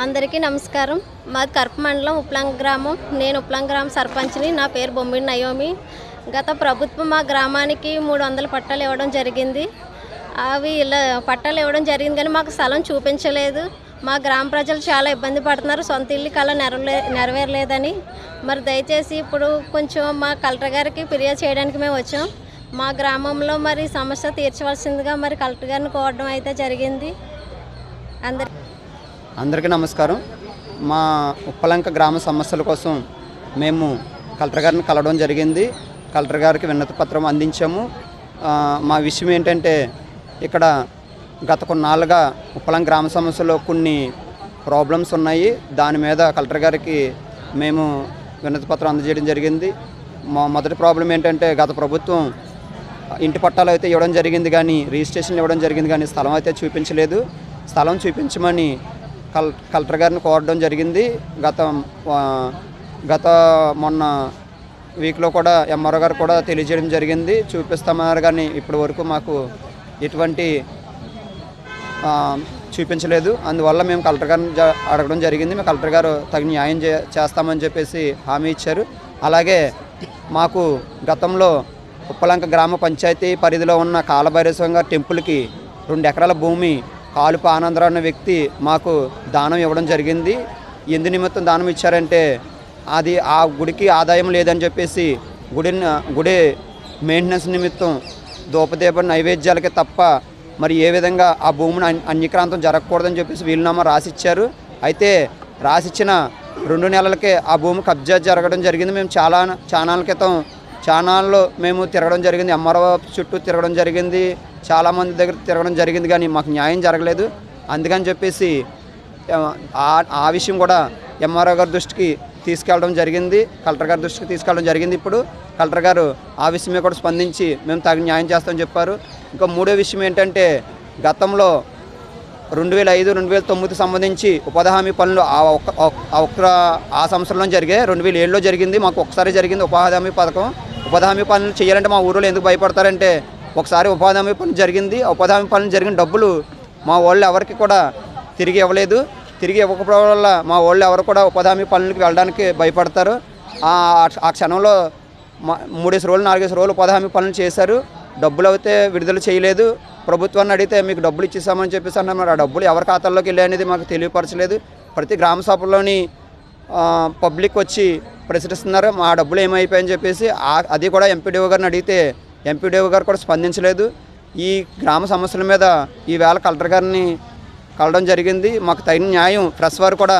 అందరికీ నమస్కారం. మాది కర్ప మండలం ఉప్లంగ గ్రామం. నేను ఉప్లంగ గ్రామ సర్పంచ్ని. నా పేరు బొమ్మిడి నయోమి. గత ప్రభుత్వం మా గ్రామానికి మూడు వందల పట్టాలు ఇవ్వడం జరిగింది. అవి ఇలా పట్టాలు ఇవ్వడం జరిగింది కానీ మాకు స్థలం చూపించలేదు. మా గ్రామ ప్రజలు చాలా ఇబ్బంది పడుతున్నారు. సొంత ఇల్లు కళ నెరవే నెరవేరలేదని. మరి దయచేసి ఇప్పుడు కొంచెం మా కలెక్టర్ గారికి ఫిర్యాదు చేయడానికి మేము వచ్చాం. మా గ్రామంలో మరి సమస్య తీర్చవలసిందిగా మరి కలెక్టర్ గారిని కోరడం అయితే జరిగింది. అందరి అందరికీ నమస్కారం. మా ఉప్పలంక గ్రామ సమస్యల కోసం మేము కలెక్టర్ గారిని కలవడం జరిగింది. కలెక్టర్ గారికి విన్నతి పత్రం అందించాము. మా విషయం ఏంటంటే ఇక్కడ గత కొన్నాళ్ళుగా ఉప్పలంక గ్రామ సమస్యలో కొన్ని ప్రాబ్లమ్స్ ఉన్నాయి. దాని మీద కలెక్టర్ గారికి మేము విన్నతి పత్రం అందజేయడం జరిగింది. మా మొదటి ప్రాబ్లం ఏంటంటే గత ప్రభుత్వం ఇంటి పట్టాలు అయితే ఇవ్వడం జరిగింది కానీ రిజిస్ట్రేషన్ ఇవ్వడం జరిగింది కానీ స్థలం అయితే చూపించలేదు. స్థలం చూపించమని కల్ కలెక్టర్ గారిని కోరడం జరిగింది. గత గత మొన్న వీక్లో కూడా ఎంఆర్ఓ గారు కూడా తెలియజేయడం జరిగింది. చూపిస్తామన్నారు కానీ ఇప్పటి వరకు మాకు ఎటువంటి చూపించలేదు. అందువల్ల మేము కలెక్టర్ గారిని అడగడం జరిగింది. మేము కలెక్టర్ గారు తగిన న్యాయం చే చేస్తామని చెప్పేసి హామీ ఇచ్చారు. అలాగే మాకు గతంలో ఉప్పలంక గ్రామ పంచాయతీ పరిధిలో ఉన్న కాలభైరస్వామి టెంపుల్కి రెండు ఎకరాల భూమి కాలుపు ఆనందరావు అన్న వ్యక్తి మాకు దానం ఇవ్వడం జరిగింది. ఎందు నిమిత్తం దానం ఇచ్చారంటే అది ఆ గుడికి ఆదాయం లేదని చెప్పేసి గుడి గుడి మెయింటెనెన్స్ నిమిత్తం దూపదీప నైవేద్యాలకి తప్ప మరి ఏ విధంగా ఆ భూమిని అన్- అన్యక్రాంతం జరగకూడదని చెప్పేసి వీలునామా రాసిచ్చారు. అయితే రాసిచ్చిన రెండు నెలలకే ఆ భూమి కబ్జా జరగడం జరిగింది. మేము చాలా ఛానల్ క్రితం ఛానల్లో మేము తిరగడం జరిగింది. ఎంఆర్ఓ చుట్టూ తిరగడం జరిగింది. చాలామంది దగ్గర తిరగడం జరిగింది కానీ మాకు న్యాయం జరగలేదు. అందుకని చెప్పేసి ఆ ఆ విషయం కూడా ఎంఆర్ఓ గారి దృష్టికి తీసుకెళ్ళడం జరిగింది. కలెక్టర్ గారి దృష్టికి తీసుకెళ్ళడం జరిగింది ఇప్పుడు. కలెక్టర్ గారు ఆ విషయమే కూడా స్పందించి మేము తగిన న్యాయం చేస్తామని చెప్పారు. ఇంకా మూడో విషయం ఏంటంటే గతంలో రెండు వేల ఐదు రెండు వేల తొమ్మిది సంబంధించి ఉపాధి హామీ పనులు ఆ ఒక్క ఆ సంవత్సరంలో జరిగాయి. రెండు వేల ఏడులో జరిగింది. మాకు ఒకసారి జరిగింది ఉపాధి హామీ పథకం. ఉపాధి హామీ పనులు చేయాలంటే మా ఊరిలో ఎందుకు భయపడతారంటే ఒకసారి ఉపాధి హామీ పనులు జరిగింది ఉపాధి హామీ పనులు జరిగిన డబ్బులు మా వాళ్ళు ఎవరికి కూడా తిరిగి ఇవ్వలేదు. తిరిగి ఇవ్వకపోవడం వల్ల మా వాళ్ళు ఎవరు కూడా ఉపాధి హామీ పనులకి వెళ్ళడానికి భయపడతారు. ఆ క్షణంలో మా మూడేసి రోజులు నాలుగేసి రోజులు ఉపాధి హామీ పనులు చేశారు. డబ్బులు అయితే విడుదల చేయలేదు. ప్రభుత్వాన్ని అడిగితే మీకు డబ్బులు ఇచ్చేసామని చెప్పేసి అన్నారు. మరి ఆ డబ్బులు ఎవరి ఖాతాల్లోకి వెళ్ళాయనేది మాకు తెలియపరచలేదు. ప్రతి గ్రామ సభలోని పబ్లిక్ వచ్చి ప్రశ్నిస్తున్నారు మా డబ్బులు ఏమైపోయాయని చెప్పేసి అది కూడా ఎంపీడీఓ గారిని అడిగితే ఎంపీడీఓ గారు కూడా స్పందించలేదు. ఈ గ్రామ సమస్యల మీద ఈవేళ కలెక్టర్ గారిని కలడం జరిగింది. మాకు తగిన న్యాయం ప్రెస్ వారు కూడా